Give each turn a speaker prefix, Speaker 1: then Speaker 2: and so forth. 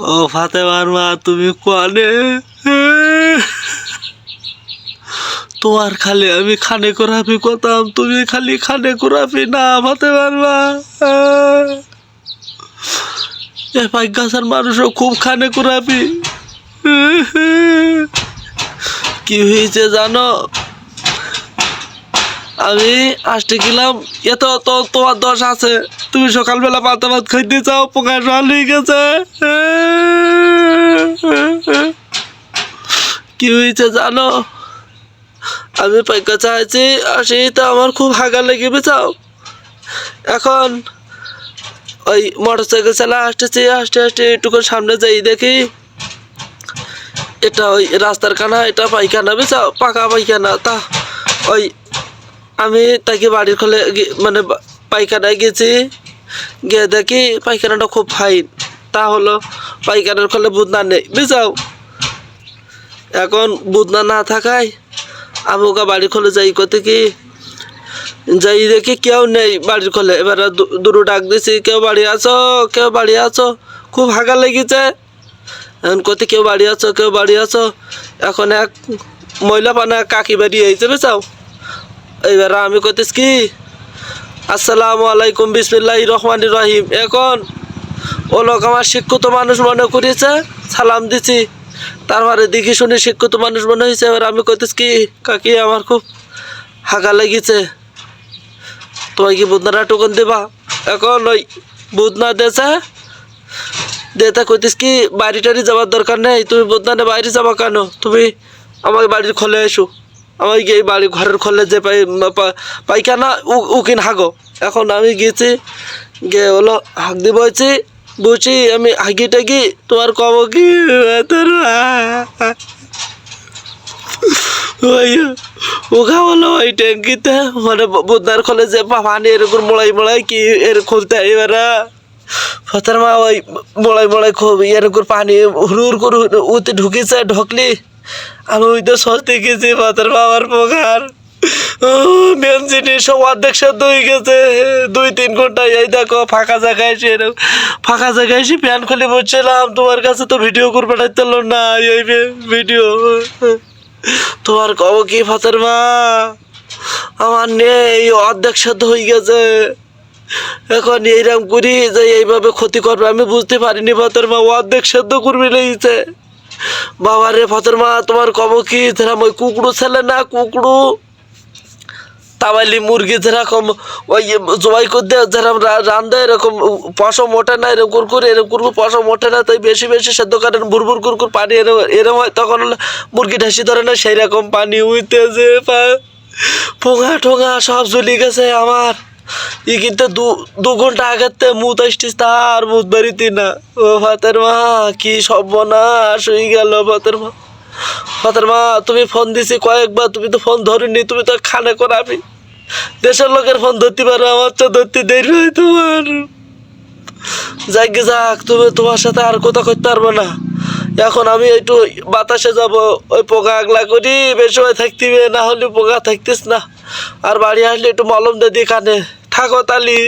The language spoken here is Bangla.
Speaker 1: ও ফাতেমার মা, তুমি কনে তোমার খালি আমি খানে করাবি করতাম, তুমি খালি খানে করাবি না ফাতেমার মা। এ পাই গাছের মানুষও খুব খানে করাবি কি হয়েছে জানো? আমি আসতে গেলাম, এত তো তোমার দোষ আছে। তুমি সকালবেলা পাতা ভাত খাইতে চাও, পোকা জল হয়ে গেছে। কি হয়েছে জানো? আমি পাইকা চাইছি আসি তো আমার খুব হাগা লেগে বেচাও এখন ওই মোটর সাইকেল চালা আসতেছি, আসতে আসতে একটুকু সামনে যাই দেখি। এটা ওই রাস্তার কানা, এটা পায়খানা বেচাও পাকা পায়খানা, তা ওই আমি তাকে বাড়ির খোলে মানে পায়খানায় গেছি। গিয়ে দেখি পায়খানাটা খুব ফাইন। তা হলো পায়খানার খোলে বুদনা নেই। বুঝাও। এখন বুদনা না থাকায় আমি ওকে বাড়ি খোলে যাই করতে কি? যাই দেখি কেউ নেই বাড়ির খোলে। এবারে দুটো ডাক দিছি, কেউ বাড়ি আছো? কেউ বাড়ি আছো? খুব হাগা লেগেছে। এখন কত কেউ বাড়ি আছো? কেউ বাড়ি আছো? এখন এক মহিলা পানা কাকি বাড়ি আইছে বেচাও এইবার আমি কইতেছি কি? আসসালামু আলাইকুম বিসমিল্লাহ রহমান রহিম। এখন ও লোক আমার শিক্ষিত মানুষ মনে করেছে সালাম দিছি। তারপরে দেখি শুনে শিক্ষিত মানুষ মনে হয়েছে এবার আমি কইতেছি কি, কাকি আমার খুব হাগা লেগেছে। তোমায় কি বুধনাটা টোকন দেবা? এখন ওই বুধনা দেছে। দেতা কইতিস কি, বাড়ি টাড়ি যাওয়ার দরকার নেই, তুমি বদনানে বাইরে যাবা কেন? তুমি আমার বাড়ির খোলে এসো। আমার গিয়ে বাড়ি ঘরের খোলে যে পাই পাইখানা উকিন হাগো। এখন আমি গিয়েছি, গিয়ে হলো হাক দিয়ে বলছি বুঝছি, আমি হাগি টাগি, তোমার কব কি ওখা হলো ওই ট্যাঙ্কিতে মানে বুধনার খোলে যে পানি এরকম মোড়াই মোড়াই কি এর খুলতে এবারা ফতার মা ওই মোড়াই মোড়াই খুব এরকম পানি হুড় করে উতে ঢুকেছে, ঢকলি আমি ওই তো সস্তে গেছি মা আমার পোকার মেন জিনিস সব অর্ধেক সেদ্ধ হয়ে গেছে। দুই তিন ঘণ্টা, এই দেখো, ফাঁকা জায়গায় এসে এরকম, ফাঁকা জায়গায় এসে ফ্যান খুলে বসছিলাম। তোমার কাছে তো ভিডিও করে পাঠাইতে না, এই ভিডিও তোমার কব কি ফাতের মা? আমার নেই, অর্ধেক সেদ্ধ হয়ে গেছে। এখন এইরকম করি যে এইভাবে ক্ষতি করবে, আমি বুঝতে পারিনি ফাতের মা, অর্ধেক সেদ্ধ করবে লেগেছে বাবা রে ফাতের মা, তোমার কব কি? যেরকম ওই কুকুরু ছেলে না কুকুরু তাবাইলি মুরগি যেরকম ওই জবাই করতে যেরকম রা- রান্ধে এরকম পশম ওঠে না, এরকম করে এরকম করব পশম ওঠে না, তাই বেশি বেশি সেদ্ধ করেন বুরবুর কুরকুর পানি এরকম এরকম হয়, তখন মুরগি ঢাসি ধরে না সেই রকম পানি উইতে যে পা- ঠোঙা সব জ্বলি গেছে আমার। ই কিন্তু দু দু ঘণ্টা আগের তে মুত আসছিস তার মুত বাড়িতে না ও ভাতের মা কি সর্বনাশ হয়ে গেল ভাতের মা ফাতের মা তুমি ফোন দিছি কয়েকবার তুমি তো ফোন ধরিনি তুমি তো খানে করাবি দেশের লোকের ফোন ধরতে পারো আমার তো ধরতে দেরি হয় তোমার যাক গে যাক তুমি তোমার সাথে আর কথা করতে পারব না এখন আমি একটু বাতাসে যাব ওই পোকা আগলা করি বেশি সময় থাকতে হবে, না হলে পোকা থাকতিস না আর বাড়ি আসলে একটু মলম দিয়ে কানে থাকো তালি।